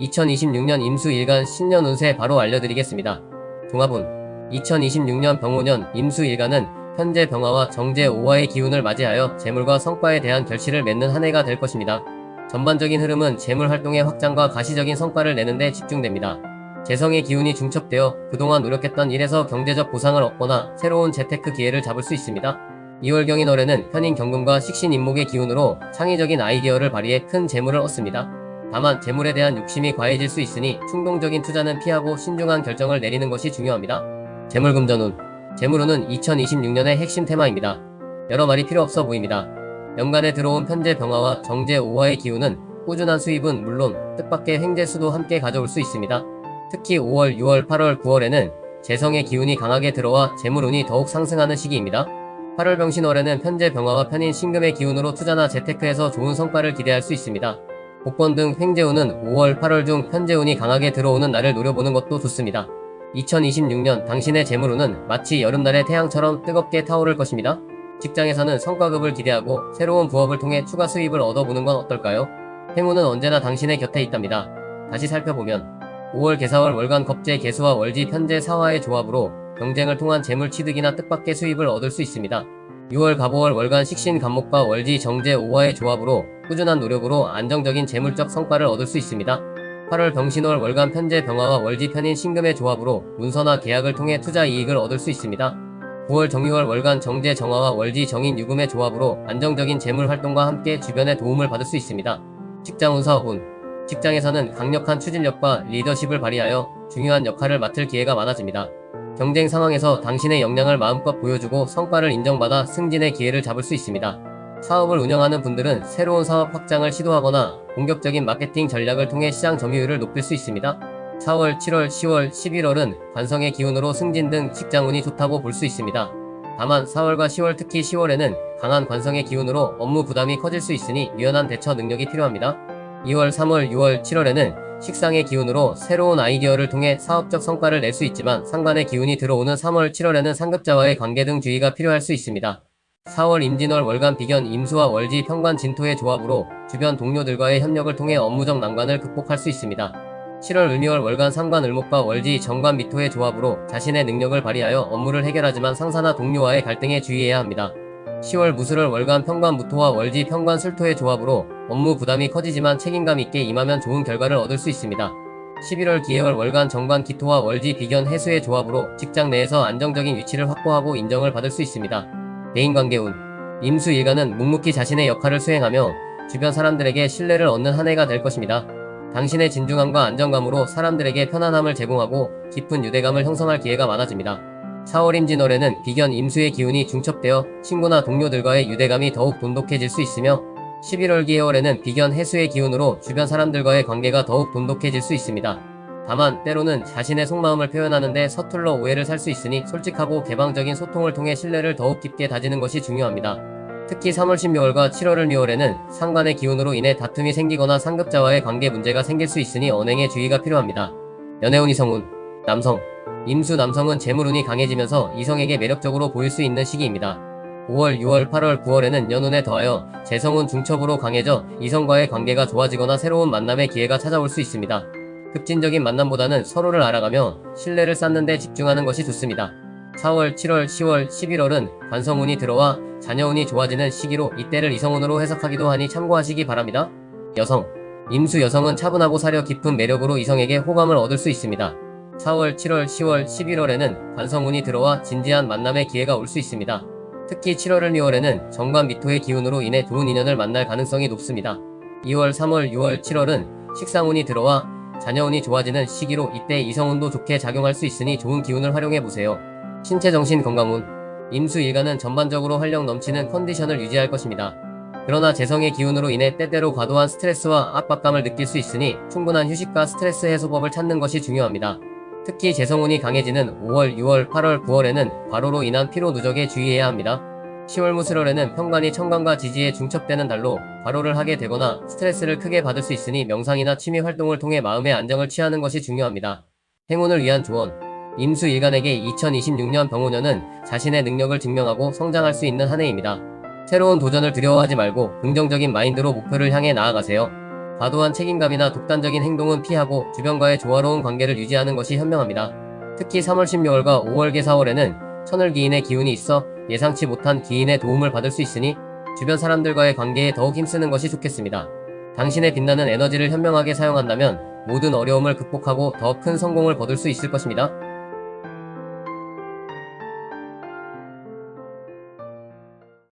2026년 임수 일간 신년 운세 바로 알려드리겠습니다. 종합운 2026년 병오년 임수 일간은 현재 병화와 정제 오화의 기운을 맞이하여 재물과 성과에 대한 결실을 맺는 한 해가 될 것입니다. 전반적인 흐름은 재물 활동의 확장과 가시적인 성과를 내는 데 집중됩니다. 재성의 기운이 중첩되어 그동안 노력했던 일에서 경제적 보상을 얻거나 새로운 재테크 기회를 잡을 수 있습니다. 2월경인 올해는 현인 경금과 식신 임목의 기운으로 창의적인 아이디어를 발휘해 큰 재물을 얻습니다. 다만 재물에 대한 욕심이 과해질 수 있으니 충동적인 투자는 피하고 신중한 결정을 내리는 것이 중요합니다. 재물금전운 재물운은 2026년의 핵심 테마입니다. 여러 말이 필요 없어 보입니다. 연간에 들어온 편제 병화와 정제 오화의 기운은 꾸준한 수입은 물론 뜻밖의 횡재수도 함께 가져올 수 있습니다. 특히 5월, 6월, 8월, 9월에는 재성의 기운이 강하게 들어와 재물운이 더욱 상승하는 시기입니다. 8월 병신월에는 편제 병화와 편인 신금의 기운으로 투자나 재테크에서 좋은 성과를 기대할 수 있습니다. 복권 등 횡재운은 5월, 8월 중 편재운이 강하게 들어오는 날을 노려보는 것도 좋습니다. 2026년 당신의 재물운은 마치 여름날의 태양처럼 뜨겁게 타오를 것입니다. 직장에서는 성과급을 기대하고 새로운 부업을 통해 추가 수입을 얻어보는 건 어떨까요? 행운은 언제나 당신의 곁에 있답니다. 다시 살펴보면 5월 개사월 월간 겁재 개수와 월지 편재 사화의 조합으로 경쟁을 통한 재물 취득이나 뜻밖의 수입을 얻을 수 있습니다. 6월 갑오월 월간 식신 간목과 월지 정제 오화의 조합으로 꾸준한 노력으로 안정적인 재물적 성과를 얻을 수 있습니다. 8월 병신월 월간 편재 병화와 월지 편인 신금의 조합으로 문서나 계약을 통해 투자 이익을 얻을 수 있습니다. 9월 정유월 월간 정제 정화와 월지 정인 유금의 조합으로 안정적인 재물 활동과 함께 주변의 도움을 받을 수 있습니다. 직장 운사 운 직장에서는 강력한 추진력과 리더십을 발휘하여 중요한 역할을 맡을 기회가 많아집니다. 경쟁 상황에서 당신의 역량을 마음껏 보여주고 성과를 인정받아 승진의 기회를 잡을 수 있습니다. 사업을 운영하는 분들은 새로운 사업 확장을 시도하거나 공격적인 마케팅 전략을 통해 시장 점유율을 높일 수 있습니다. 4월, 7월, 10월, 11월은 관성의 기운으로 승진 등 직장운이 좋다고 볼 수 있습니다. 다만 4월과 10월 특히 10월에는 강한 관성의 기운으로 업무 부담이 커질 수 있으니 유연한 대처 능력이 필요합니다. 2월, 3월, 6월, 7월에는 식상의 기운으로 새로운 아이디어를 통해 사업적 성과를 낼 수 있지만 상관의 기운이 들어오는 3월, 7월에는 상급자와의 관계 등 주의가 필요할 수 있습니다. 4월 임진월 월간 비견 임수와 월지 평관 진토의 조합으로 주변 동료들과의 협력을 통해 업무적 난관을 극복할 수 있습니다. 7월 을미월 월간 상관 을목과 월지 정관 미토의 조합으로 자신의 능력을 발휘하여 업무를 해결하지만 상사나 동료와의 갈등에 주의해야 합니다. 10월 무술월 월간 평관 무토와 월지 평관 술토의 조합으로 업무 부담이 커지지만 책임감 있게 임하면 좋은 결과를 얻을 수 있습니다. 11월 기해월 월간 정관 기토와 월지 비견 해수의 조합으로 직장 내에서 안정적인 위치를 확보하고 인정을 받을 수 있습니다. 대인관계 운 임수 일가는 묵묵히 자신의 역할을 수행하며 주변 사람들에게 신뢰를 얻는 한 해가 될 것입니다. 당신의 진중함과 안정감으로 사람들에게 편안함을 제공하고 깊은 유대감을 형성할 기회가 많아집니다. 4월 임진월에는 비견 임수의 기운이 중첩되어 친구나 동료들과의 유대감이 더욱 돈독해질 수 있으며 11월 기해월에는 비견 해수의 기운으로 주변 사람들과의 관계가 더욱 돈독해질 수 있습니다. 다만 때로는 자신의 속마음을 표현하는데 서툴러 오해를 살 수 있으니 솔직하고 개방적인 소통을 통해 신뢰를 더욱 깊게 다지는 것이 중요합니다. 특히 3월 16월과 7월 2월에는 상관의 기운으로 인해 다툼이 생기거나 상급자와의 관계 문제가 생길 수 있으니 언행에 주의가 필요합니다. 연애운 이성운 남성 임수 남성은 재물운이 강해지면서 이성에게 매력적으로 보일 수 있는 시기입니다. 5월, 6월, 8월, 9월에는 연운에 더하여 재성운 중첩으로 강해져 이성과의 관계가 좋아지거나 새로운 만남의 기회가 찾아올 수 있습니다. 급진적인 만남보다는 서로를 알아가며 신뢰를 쌓는 데 집중하는 것이 좋습니다. 4월, 7월, 10월, 11월은 관성운이 들어와 자녀운이 좋아지는 시기로 이때를 이성운으로 해석하기도 하니 참고하시기 바랍니다. 여성 임수 여성은 차분하고 사려 깊은 매력으로 이성에게 호감을 얻을 수 있습니다. 4월, 7월, 10월, 11월에는 관성운이 들어와 진지한 만남의 기회가 올 수 있습니다. 특히 7월, 2월에는 정관 미토의 기운으로 인해 좋은 인연을 만날 가능성이 높습니다. 2월, 3월, 6월, 7월은 식상운이 들어와 자녀운이 좋아지는 시기로 이때 이성운도 좋게 작용할 수 있으니 좋은 기운을 활용해 보세요. 신체 정신 건강운 임수 일가는 전반적으로 활력 넘치는 컨디션을 유지할 것입니다. 그러나 재성의 기운으로 인해 때때로 과도한 스트레스와 압박감을 느낄 수 있으니 충분한 휴식과 스트레스 해소법을 찾는 것이 중요합니다. 특히 재성운이 강해지는 5월, 6월, 8월, 9월에는 과로로 인한 피로 누적에 주의해야 합니다. 10월 무술월에는 평관이 청관과 지지에 중첩되는 달로 과로를 하게 되거나 스트레스를 크게 받을 수 있으니 명상이나 취미 활동을 통해 마음의 안정을 취하는 것이 중요합니다. 행운을 위한 조언 임수 일간에게 2026년 병오년은 자신의 능력을 증명하고 성장할 수 있는 한 해입니다. 새로운 도전을 두려워하지 말고 긍정적인 마인드로 목표를 향해 나아가세요. 과도한 책임감이나 독단적인 행동은 피하고 주변과의 조화로운 관계를 유지하는 것이 현명합니다. 특히 3월 16월과 5월계 4월에는 천을기인의 기운이 있어 예상치 못한 기인의 도움을 받을 수 있으니 주변 사람들과의 관계에 더욱 힘쓰는 것이 좋겠습니다. 당신의 빛나는 에너지를 현명하게 사용한다면 모든 어려움을 극복하고 더 큰 성공을 거둘 수 있을 것입니다.